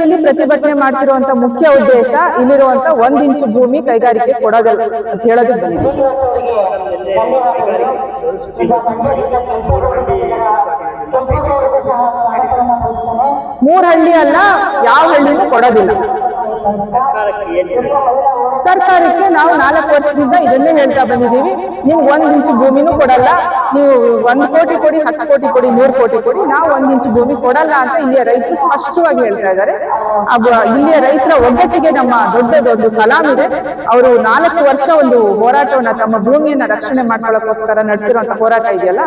ಇಲ್ಲಿ ಪ್ರತಿಭಟನೆ ಮಾಡ್ತಿರುವಂತ ಮುಖ್ಯ ಉದ್ದೇಶ ಇಲ್ಲಿರುವಂತ ಒಂದ್ ಇಂಚು ಭೂಮಿ ಕೈಗಾರಿಕೆ ಕೊಡೋದಲ್ಲ ಅಂತ ಬಂದಿದೆ ಮೂರ್ ಹಳ್ಳಿ ಅಲ್ಲ, ಯಾವ ಹಳ್ಳಿನೂ ಕೊಡೋದಿಲ್ಲ. ಸರ್ಕಾರಕ್ಕೆ ನಾವು ನಾಲ್ಕು ವರ್ಷದಿಂದ ಇದನ್ನೇ ಹೇಳ್ತಾ ಬಂದಿದ್ದೀವಿ. ನಿಮ್ಗೆ ಒಂದ್ ಇಂಚು ಭೂಮಿನೂ ಕೊಡಲ್ಲ. ನೀವು ಒಂದ್ ಕೋಟಿ ಕೊಡಿ, ಹತ್ತು ಕೋಟಿ ಕೊಡಿ, ನೂರು ಕೋಟಿ ಕೊಡಿ, ನಾವು ಒಂದ್ ಇಂಚು ಭೂಮಿ ಕೊಡಲ್ಲ ಅಂತ ಇಲ್ಲಿಯ ರೈತರು ಸ್ಪಷ್ಟವಾಗಿ ಹೇಳ್ತಾ ಇದ್ದಾರೆ. ಇಲ್ಲಿಯ ರೈತರ ಒಗ್ಗಟ್ಟಿಗೆ ನಮ್ಮ ದೊಡ್ಡದೊಂದು ಸಲಾಮ್ ಇದೆ. ಅವರು ನಾಲ್ಕು ವರ್ಷ ಒಂದು ಹೋರಾಟವನ್ನ ತಮ್ಮ ಭೂಮಿಯನ್ನ ರಕ್ಷಣೆ ಮಾಡ್ಕೊಳ್ಳೋಕ್ಕೋಸ್ಕರ ನಡೆಸಿರುವಂತ ಹೋರಾಟ ಇದೆಯಲ್ಲ,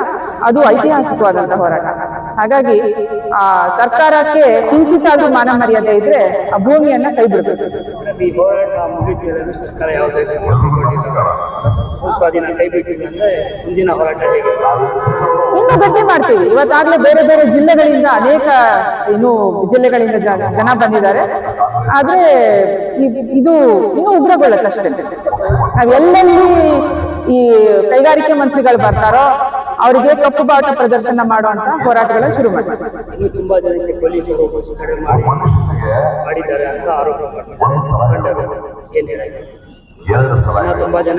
ಅದು ಐತಿಹಾಸಿಕವಾದಂತ ಹೋರಾಟ. ಹಾಗಾಗಿ, ಆ, ಸರ್ಕಾರಕ್ಕೆ ಕಿಂಚಿತಾದ್ರೂ ಮಾನ ಮರ್ಯಾದೆ ಇದ್ರೆ ಆ ಭೂಮಿಯನ್ನ ಕೈ ಬಿಡ್ಬೇಕು ಇನ್ನು ಬಗ್ಗೆ ಮಾಡ್ತೀವಿ. ಇವತ್ತಾಗ್ಲೇ ಬೇರೆ ಬೇರೆ ಜಿಲ್ಲೆಗಳಿಂದ ಅನೇಕ ಇನ್ನು ಜಿಲ್ಲೆಗಳಿಂದ ಜನ ಬಂದಿದ್ದಾರೆ. ಆದ್ರೆ, ಇದು ಇನ್ನೂ ಉಗ್ರಗೊಳ್ಳಕ್ಕಷ್ಟೇ ನಾವೆಲ್ಲೆಲ್ಲಿ ಈ ಕೈಗಾರಿಕೆ ಮಂತ್ರಿಗಳು ಬರ್ತಾರೋ ಅವರಿಗೆ ಕಪ್ಪು ಬಾವುಟ ಪ್ರದರ್ಶನ ಮಾಡುವಂತ ಹೋರಾಟಗಳನ್ನು ಶುರು ಮಾಡಿದ್ದಾರೆ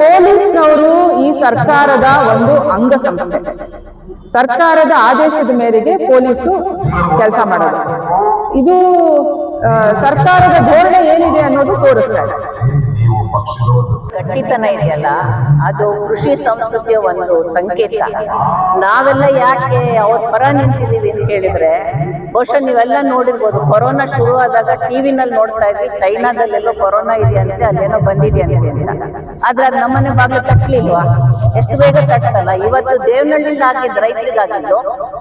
ಪೊಲೀಸ್ನವರು ಈ ಸರ್ಕಾರದ ಒಂದು ಅಂಗಸಂಸ್ಥೆ ಸರ್ಕಾರದ ಆದೇಶದ ಮೇರೆಗೆ ಪೊಲೀಸು ಕೆಲಸ ಮಾಡೋದು. ಇದು ಸರ್ಕಾರದ ಧೋರಣೆ ಏನಿದೆ ಅನ್ನೋದು ಗಟ್ಟಿತನ ಇದೆಯಲ್ಲ? ಅದು ಕೃಷಿ ಸಂಸ್ಕೃತಿಯ ಒಂದು ಸಂಕೇತ. ನಾವೆಲ್ಲ ಯಾಕೆ ಅವ್ರ ಪರ ನಿಂತಿದ್ದೀವಿ ಅಂತ ಹೇಳಿದ್ರೆ, ಬಹುಶಃ ನೀವೆಲ್ಲ ನೋಡಿರ್ಬೋದು, ಕೊರೋನಾ ಶುರು ಆದಾಗ ಟಿವಿನಲ್ಲಿ ನೋಡ್ತಾ ಇದ್ವಿ, ಚೈನಾದಲ್ಲೆಲ್ಲೋ ಕೊರೋನಾ ಅಂತ, ಅಲ್ಲೇನೋ ಬಂದಿದೆ ಅಂತೆ ಆದ್ರೆ ಅದು ನಮ್ಮನೆ ಬಾಗಿಲು ತಟ್ಟಲಿಲ್ವಾ ಎಷ್ಟು ಬೇಗ ತಟ್ಟಲ್ಲ ಇವತ್ತು ದೇವನಹಳ್ಳಿಯಿಂದ ಹಾಕಿದ್ ರೈತರಿಗಾಗಿದ್ದು,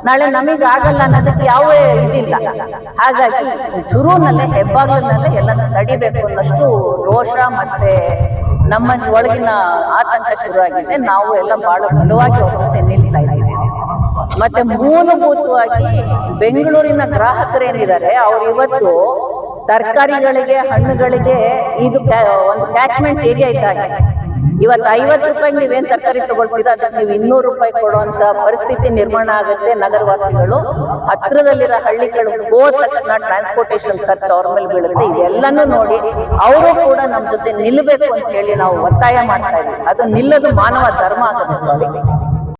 ನಾಳೆ ನಮಗೆ ಆಗಲ್ಲ ಅನ್ನೋದಕ್ಕೆ ಯಾವ ಇದಿಲ್ಲ. ಹಾಗಾಗಿ ಶುರುನಲ್ಲೇ ಹೆಬ್ಬಾಗಿಲಿನಲ್ಲೇ ಎಲ್ಲ ತಡಿಬೇಕು ಅನ್ನಷ್ಟು ರೋಷ ಮತ್ತೆ ನಮ್ಮ ಒಳಗಿನ ಆತಂಕ ಶುರುವಾಗಿದೆ. ನಾವು ಎಲ್ಲ ಬಹಳ ಬಲವಾಗಿ ಹೋಗುತ್ತೆ ನಿಲ್ತಾ ಇದ್ದೀವಿ. ಮತ್ತೆ ಮೂಲಭೂತವಾಗಿ ಬೆಂಗಳೂರಿನ ಗ್ರಾಹಕರೇನಿದ್ದಾರೆ, ಅವ್ರು ಇವತ್ತು ತರಕಾರಿಗಳಿಗೆ, ಹಣ್ಣುಗಳಿಗೆ ಇದು ಒಂದು ಕ್ಯಾಚ್ಮೆಂಟ್ ಏರಿಯಾ ಇದ್ದಾಗೆ ಇವತ್ತು ಐವತ್ತು ರೂಪಾಯಿ ನೀವೇನ್ ತರಕಾರಿ ತಗೊಳ್ತೀರಾ? ಅದಕ್ಕೆ ನೀವು ಇನ್ನೂರು ರೂಪಾಯಿ ಕೊಡುವಂತ ಪರಿಸ್ಥಿತಿ ನಿರ್ಮಾಣ ಆಗುತ್ತೆ ನಗರವಾಸಿಗಳು. ಹತ್ರದಲ್ಲಿರೋ ಹಳ್ಳಿಗಳು ಹೋದ ತಕ್ಷಣ ಟ್ರಾನ್ಸ್ಪೋರ್ಟೇಶನ್ ಖರ್ಚು ಅವ್ರ ಮೇಲೆ ಬೀಳುತ್ತೆ. ಇದೆಲ್ಲನೂ ನೋಡಿ ಅವರು ಕೂಡ ನಮ್ಮ ಜೊತೆ ನಿಲ್ಲಬೇಕು ಅಂತ ಹೇಳಿ ನಾವು ಒತ್ತಾಯ ಮಾಡ್ತಾ ಇದ್ದೀವಿ. ಅದು ನಿಲ್ಲದು ಮಾನವ ಧರ್ಮ ಆಗುತ್ತೆ.